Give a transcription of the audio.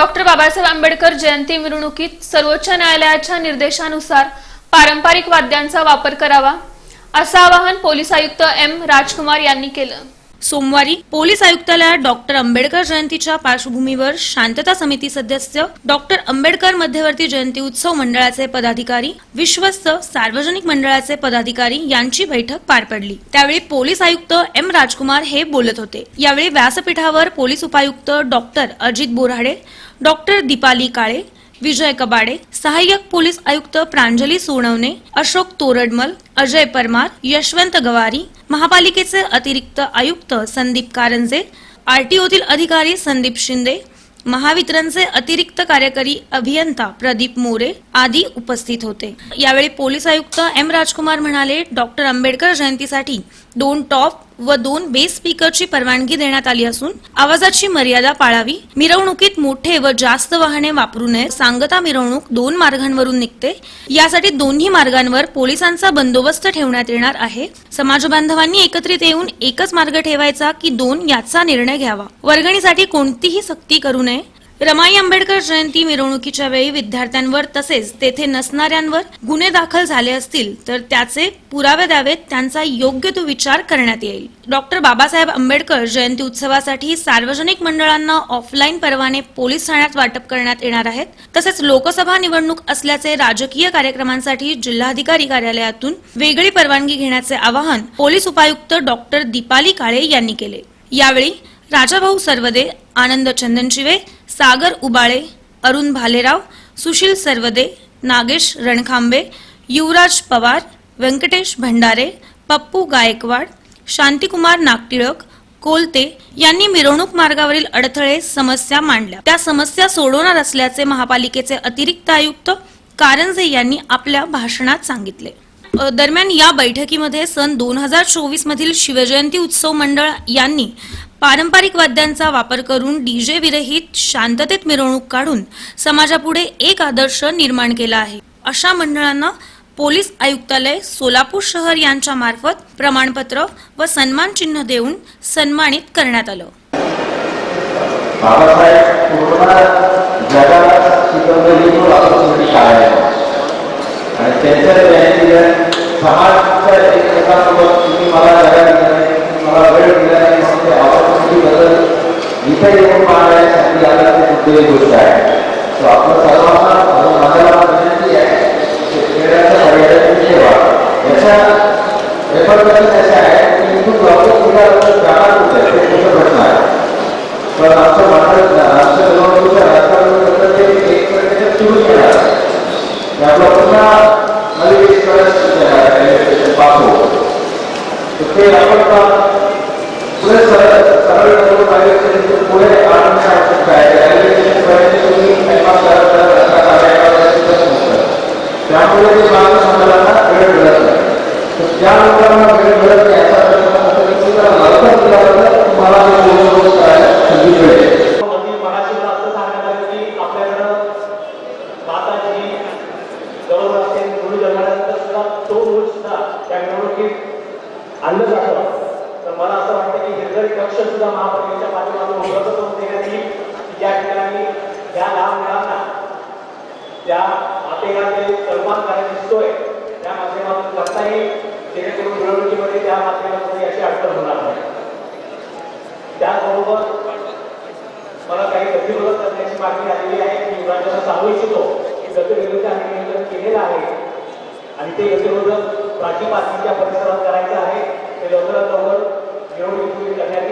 Doctor Babasaheb Ambedkar जयंती मिरवणुकीत सर्वोच्च न्यायालयाच्या निर्देशानुसार पारंपरिक वाद्यांचा वापर करावा असं आवाहन पोलीस आयुक्त एम राजकुमार यांनी केलं. सोमवारी पोलीस आयुक्तालयात डॉक्टर आंबेडकर जयंतीच्या पार्श्वभूमीवर शांतता समिती सदस्य डॉक्टर आंबेडकर मध्यवर्ती जयंती उत्सव मंडळाचे पदाधिकारी विश्वस्त सार्वजनिक मंडळाचे पदाधिकारी यांची बैठक पार पडली. त्यावेळी पोलीस आयुक्त एम राजकुमार हे बोलत होते. यावेळी व्यासपीठावर पोलीस उपायुक्त डॉक्टर अजित बोराडे डॉक्टर दीपाली काळे विजय कबाडे सहाय्यक पोलीस आयुक्त प्रांजली सोनवणे अशोक तोरडमल अजय परमार यशवंत गवारी महापालिकेचे अतिरिक्त आयुक्त संदीप कारंजे आरटीओतील अधिकारी संदीप शिंदे महावितरणचे अतिरिक्त कार्यकारी अभियंता प्रदीप मोरे आदी उपस्थित होते. यावेळी पोलीस आयुक्त एम राजकुमार म्हणाले डॉक्टर आंबेडकर जयंतीसाठी दोन टॉप व दोन बेस स्पीकरची परवानगी देण्यात आली असून आवाजाची मर्यादा पाळावी मिरवणुकीत मोठे व जास्त वाहने वापरू नये सांगता मिरवणूक दोन मार्गांवरून निघते यासाठी दोन्ही मार्गांवर पोलिसांचा बंदोबस्त ठेवण्यात येणार आहे. समाज बांधवांनी एकत्रित येऊन एकच मार्ग ठेवायचा की दोन याचा निर्णय घ्यावा. वर्गणीसाठी कोणतीही सक्ती करू नये. रमाई आंबेडकर जयंती मिरवणुकीच्या वेळी विद्यार्थ्यांवर तसेच तेथे नसणाऱ्यांवर गुन्हे दाखल झाले असतील तर त्याचे पुरावे द्यावेत त्यांचा योग्य तो विचार करण्यात येईल. डॉक्टर बाबासाहेब आंबेडकर जयंती उत्सवासाठी सार्वजनिक मंडळांना ऑफलाईन परवाने पोलीस ठाण्यात वाटप करण्यात येणार आहेत. तसेच लोकसभा निवडणूक असल्याचे राजकीय कार्यक्रमांसाठी जिल्हाधिकारी कार्यालयातून वेगळी परवानगी घेण्याचे आवाहन पोलीस उपायुक्त डॉक्टर दीपाली काळे यांनी केले. यावेळी राजाभाऊ सर्वदे आनंद चंदनशिवे सागर उबाळे अरुण भालेराव सुशील सर्वदे नागेश रणखांबे युवराज पवार व्यंकटेश भंडारे पप्पू गायकवाड शांतिकुमार नागटिळक कोलते यांनी मिरवणूक मार्गावरील अडथळे समस्या मांडल्या. त्या समस्या सोडवणार असल्याचे महापालिकेचे अतिरिक्त आयुक्त कारंजे यांनी आपल्या भाषणात सांगितले. दरम्यान या बैठकीमध्ये सन दोन हजार चोवीस मधील शिवजयंती उत्सव मंडळ यांनी पारंपरिक वाद्यांचा वापर करून डीजे विरहित शांततेत मिरवणूक काढून समाजापुढे एक आदर्श निर्माण केला आहे. अशा मंडळांना पोलीस आयुक्तालय सोलापूर शहर यांच्या मार्फत प्रमाणपत्र व सन्मान चिन्ह देऊन सन्मानित करण्यात आलं. आणि त्यांच्या समाजाच्या एकमेकांसोबत तुम्ही मला जागा दिला नाही मला वेळ दिला नाही म्हणून इथे येऊन पाहण्यासाठी आला ते मुद्दे गोष्ट आहे. तो आपलं सर्वांना माझ्याला विनंती आहे की खेळाचा पर्यटन ठेवा. याच्या रेफरन्स आहे की इथून तुला जाणार कुठे ते कुठं पण आमचं मात्र आमच्या तर ते आपण का पुढे सरळ सरळ करून रेल्वे स्टेशन पुढे आणण्याची आवश्यकता आहे रेल्वे स्टेशन पर्यंत तुम्ही स्वयंपाक करत करत रस्ता काढायला तिथंच पोहोचता. त्यामुळे ते माणूस मंडळांना वेळ मिळत नाही तर ज्या लोकांना वेळ मिळत नाही याचा प्रश्न असतो की तुम्ही जरा लवकर दिल्याबद्दल तुम्हाला ते पूर्ण करायला संधी मिळेल मंदिर महाशिवला असं सांगण्यात आलं की आपल्याकडं माताजी आणलं जातं. तर मला असं वाटतं की हे जर कक्ष सुद्धा महापालिकेच्या पाठीमागून उपलब्ध करून देण्यात येईल की ज्या ठिकाणी या लाभ मिळाला त्या मातेला सन्मान करायची दिसतोय त्या माध्यमातून करता येईल जेणेकरून मिरवणुकीमध्ये त्या माध्यमामध्ये अशी अडचण होणार नाही. त्याचबरोबर मला काही गतिरोधक करण्याची मागणी आलेली आहे. की युवराजांना सांगू इच्छितो की गतिरोधक आम्ही नियोजन केलेलं आहे. आणि ते यशोधन प्राची पाटीलच्या परिसरात करायचं आहे. ते लवकरात लवकर निवडणूक करण्यात येईल